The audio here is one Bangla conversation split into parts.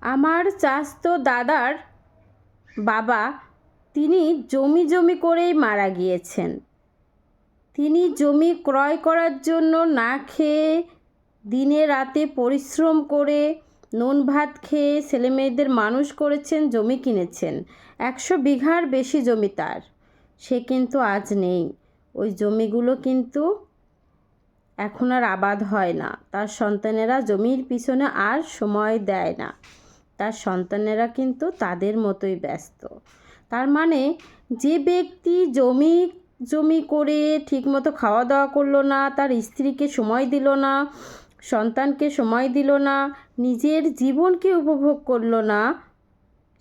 আমার চাস্তো দাদার বাবা তিনি জমি জমি করেই মারা গিয়েছেন। তিনি জমি ক্রয় করার জন্য না খেয়ে দিনে রাতে পরিশ্রম করে নুন ভাত খেয়ে ছেলেমেয়েদের মানুষ করেছেন, জমি কিনেছেন। একশো বিঘার বেশি জমি তার। সে কিন্তু আজ নেই। ওই জমিগুলো কিন্তু এখন আর আবাদ হয় না। তার সন্তানেরা জমির পিছনে আর সময় দেয় না। তার সন্তানেরা কিন্তু তাদের মতোই ব্যস্ত। তার মানে যে ব্যক্তি জমি জমি করে ঠিকমতো খাওয়া দাওয়া করল না, তার স্ত্রীকে সময় দিল না, সন্তানকে সময় দিল না, নিজের জীবনকে উপভোগ করল না,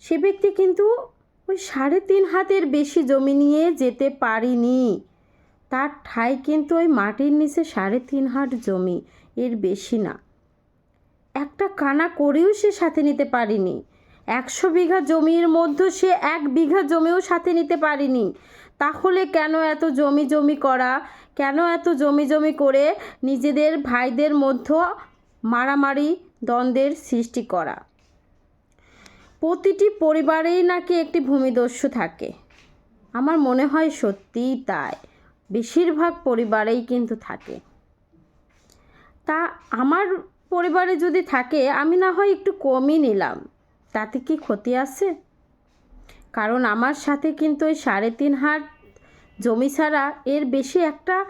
সে ব্যক্তি কিন্তু ওই সাড়ে তিন হাতের বেশি জমি নিয়ে যেতে পারিনি। তার ঠাই কিন্তু ওই মাটির নিচে সাড়ে তিন হাত জমি, এর বেশি না। একটা কানা করেও সে সাথে নিতে পারিনি। একশো বিঘা জমির মধ্যে সে এক বিঘা জমিও সাথে নিতে পারিনি। তাহলে কেন এত জমি জমি করা? কেন এত জমি জমি করে নিজেদের ভাইদের মধ্যে মারামারি, দ্বন্দ্বের সৃষ্টি করা? প্রতিটি পরিবারেই নাকি একটি ভূমিদস্যু থাকে। আমার মনে হয় সত্যিই তাই। বেশিরভাগ পরিবারেই কিন্তু থাকে। তা আমার পরিবারে যদি থাকে, আমি না হয় একটু কমই নিলাম। তাতে কি ক্ষতি আছে? কারণ আমার সাথে কিন্তু ওই সাড়ে তিন হাত জমি ছাড়া এর বেশি একটা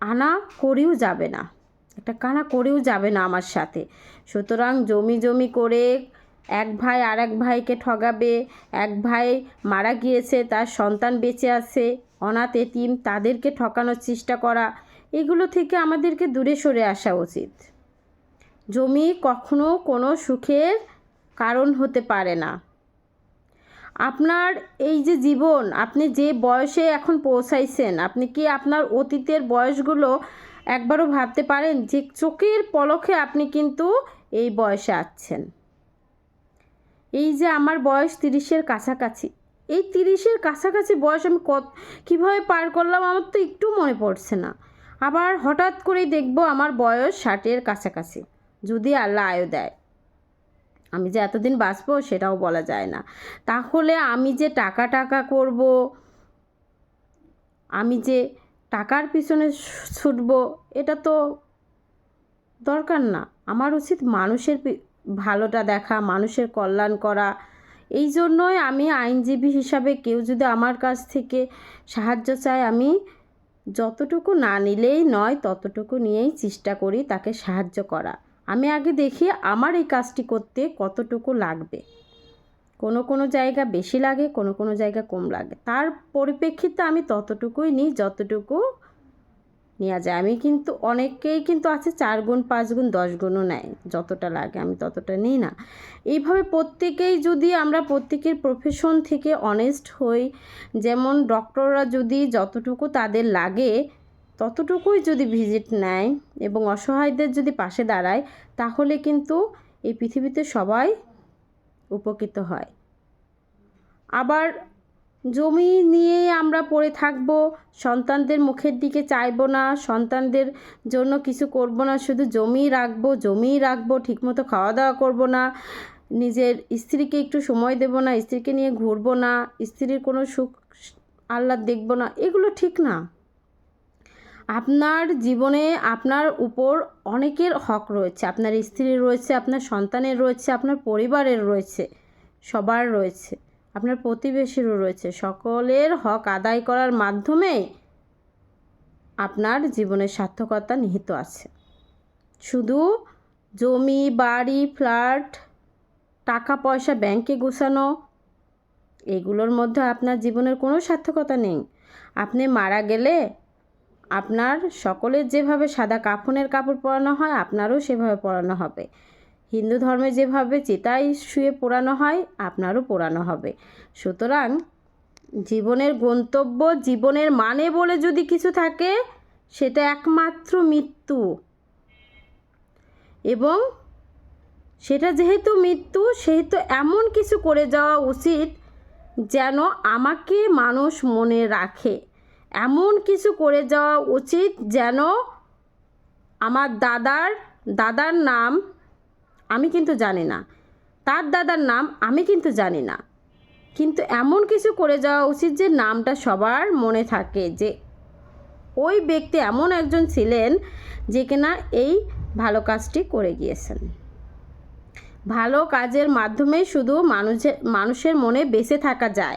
আনা করেও যাবে না। একটা কানা করেও যাবে না আমার সাথে। সুতরাং জমি জমি করে এক ভাই আর এক ভাইকে ঠগাবে, এক ভাই মারা গিয়েছে, তার সন্তান বেঁচে আছে, অনাথ, এতিম, তাদেরকে ঠকানোর চেষ্টা করা, এগুলো থেকে আমাদেরকে দূরে সরে আসা উচিত। জমি কখনো কোনো সুখের কারণ হতে পারে না। আপনার এই যে জীবন, আপনি যে বয়সে এখন পৌঁছাইছেন, আপনি কি আপনার অতীতের বয়সগুলো একবারও ভাবতে পারেন যে চোখের পলকে আপনি কিন্তু এই বয়সে আছেন এই যে আমার বয়স তিরিশের কাছাকাছি, এই তিরিশের কাছাকাছি বয়স আমি কত, কীভাবে পার করলাম আমার তো একটু মনে পড়ছে না। আবার হঠাৎ করেই দেখব আমার বয়স ষাটের কাছাকাছি। যদি আল্লাহ আয়ু দেয়। আমি যে এতদিন বাঁচবো সেটাও বলা যায় না। তাহলে আমি যে টাকা টাকা করব, আমি যে টাকার পিছনে ছুটবো, এটা তো দরকার না। আমার উচিত মানুষের ভালোটা দেখা, মানুষের কল্যাণ করা। এই জন্যই আমি আইনজীবী হিসাবে কেউ যদি আমার কাছ থেকে সাহায্য চায়, আমি যতটুকু না নিলেই নয়, ততটুকু নিয়েই চেষ্টা করি তাকে সাহায্য করা। আমি আগে দেখি আমার এই কাজটি করতে কতটুকু লাগবে। কোনো কোনো জায়গা বেশি লাগে, কোনো কোনো জায়গা কম লাগে। তার পরিপ্রেক্ষিতে আমি ততটুকুই নিই, যতটুকু নেওয়া যায়। আমি কিন্তু অনেকেই কিন্তু আছে চার গুণ, পাঁচ গুণ, দশ গুণও নেয়। যতটা লাগে আমি ততটা নিই না। এইভাবে প্রত্যেকেই যদি আমরা প্রত্যেকের প্রফেশন থেকে অনেস্ট হই, যেমন ডক্টররা যদি যতটুকু তাদের লাগে ততটুকুই যদি ভিজিট নেয় এবং অসহায়দের যদি পাশে দাঁড়ায়, তাহলে কিন্তু এই পৃথিবীতে সবাই উপকৃত হয়। আবার জমি নিয়ে আমরা পড়ে থাকব, সন্তানদের মুখের দিকে চাইব না, সন্তানদের জন্য কিছু করব না, শুধু জমি রাখব জমি রাখব, ঠিকমতো খাওয়া দাওয়া করব না, নিজের স্ত্রীকে একটু সময় দেব না, স্ত্রীকে নিয়ে ঘুরবো না, স্ত্রীর কোনো সুখ আহ্লাদ দেখব না, এগুলো ঠিক না। আপনার জীবনে আপনার উপর অনেকের হক রয়েছে। আপনার স্ত্রীর রয়েছে, আপনার সন্তানের রয়েছে, আপনার পরিবারের রয়েছে, সবার রয়েছে, আপনার প্রতিবেশীরও রয়েছে। সকলের হক আদায় করার মাধ্যমে আপনার জীবনের সার্থকতা নিহিত আছে। শুধু জমি, বাড়ি, ফ্ল্যাট টাকা পয়সা ব্যাংকে গুছানো, এগুলোর মধ্যে আপনার জীবনের কোনো সার্থকতা নেই। আপনি মারা গেলে আপনার সকলের যেভাবে সাদা কাফনের কাপড় পরানো হয়, আপনারও সেভাবে পরানো হবে। হিন্দু ধর্মে যেভাবে চিতায় শুয়ে পোড়ানো হয়, আপনারও পোড়ানো হবে। সুতরাং জীবনের গন্তব্য, জীবনের মানে বলে যদি কিছু থাকে, সেটা একমাত্র মৃত্যু। এবং সেটা যেহেতু মৃত্যু, সেহেতু এমন কিছু করে যাওয়া উচিত যেন আমাকে মানুষ মনে রাখে। এমন কিছু করে যাওয়া উচিত যেন আমার দাদার দাদার নাম আমি কিন্তু জানি না। তার দাদার নাম আমি কিন্তু জানি না। কিন্তু এমন কিছু করে যাওয়া উচিত যে নামটা সবার মনে থাকে যে ওই ব্যক্তি এমন একজন ছিলেন যে কিনা এই ভালো কাজটি করে গিয়েছেন। ভালো কাজের মাধ্যমেই শুধু মানুষের মানুষের মনে বেঁচে থাকা যায়।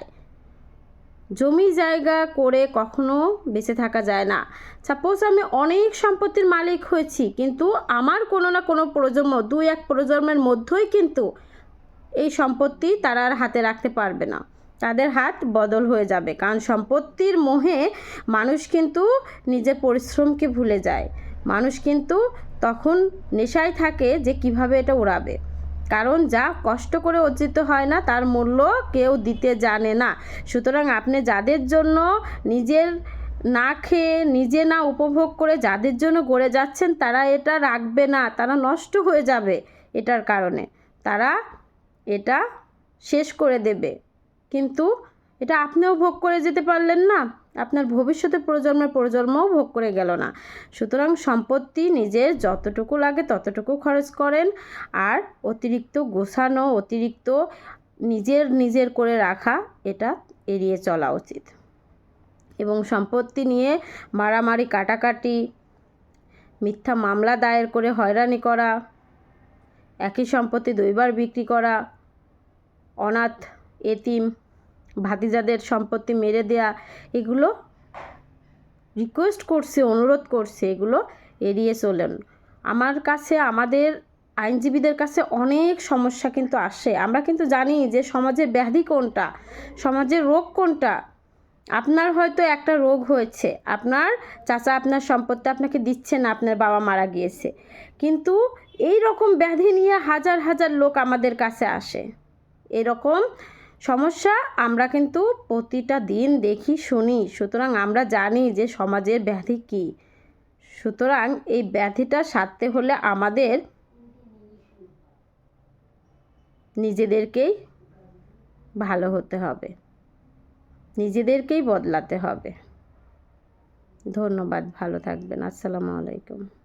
জমি জায়গা করে কখনো বেঁচে থাকা যায় না। সাপোজ আমি অনেক সম্পত্তির মালিক হয়েছি, কিন্তু আমার কোনো না কোনো প্রজন্ম, দুই এক প্রজন্মের মধ্যেই কিন্তু এই সম্পত্তি তারা আর হাতে রাখতে পারবে না। তাদের হাত বদল হয়ে যাবে, কারণ সম্পত্তির মোহে মানুষ কিন্তু নিজের পরিশ্রমকে ভুলে যায়। মানুষ কিন্তু তখন নেশায় থাকে যে কীভাবে এটা উড়াবে। কারণ যা কষ্ট করে অর্জিত হয় না, তার মূল্য কেউ দিতে জানে না। সুতরাং আপনি যাদের জন্য নিজের না খেয়ে নিজে না উপভোগ করে যাদের জন্য গড়ে যাচ্ছেন, তারা এটা রাখবে না। তারা নষ্ট হয়ে যাবে এটার কারণে। তারা এটা শেষ করে দেবে। কিন্তু এটা আপনিও ভোগ করে যেতে পারলেন না। আপনার ভবিষ্যতে প্রজন্মের প্রজন্মও ভোগ করে গেল না। সুতরাং সম্পত্তি নিজের যতটুকু লাগে ততটুকু খরচ করেন আর অতিরিক্ত গোছানো, অতিরিক্ত নিজের নিজের করে রাখা, এটা এড়িয়ে চলা উচিত। এবং সম্পত্তি নিয়ে মারামারি, কাটাকাটি, মিথ্যা মামলা দায়ের করে হয়রানি করা, একই সম্পত্তি দুইবার বিক্রি করা, অনাথ, এতিম ভাতিজাদের সম্পত্তি মেরে দেয়া, এগুলো রিকোয়েস্ট করছে, অনুরোধ করছে, এগুলো এড়িয়ে চলেন। আমার কাছে, আমাদের আইনজীবীদের কাছে অনেক সমস্যা কিন্তু আসে। আমরা কিন্তু জানি যে সমাজের ব্যাধি কোনটা সমাজের রোগ কোনটা। আপনার হয়তো একটা রোগ হয়েছে, আপনার চাচা আপনার সম্পত্তি আপনাকে দিচ্ছে না, আপনার বাবা মারা গিয়েছে। কিন্তু এই রকম ব্যাধি নিয়ে হাজার হাজার লোক আমাদের কাছে আসে। এরকম সমস্যা আমরা কিন্তু প্রতিটা দিন দেখি, শুনি। সুতরাং আমরা জানি যে সমাজের ব্যাধি কী। সুতরাং এই ব্যাধিটা সারতে হলে আমাদের নিজেদেরকেই ভালো হতে হবে। নিজেদেরকেই বদলাতে হবে। ধন্যবাদ, ভালো থাকবেন। আসসালামু আলাইকুম।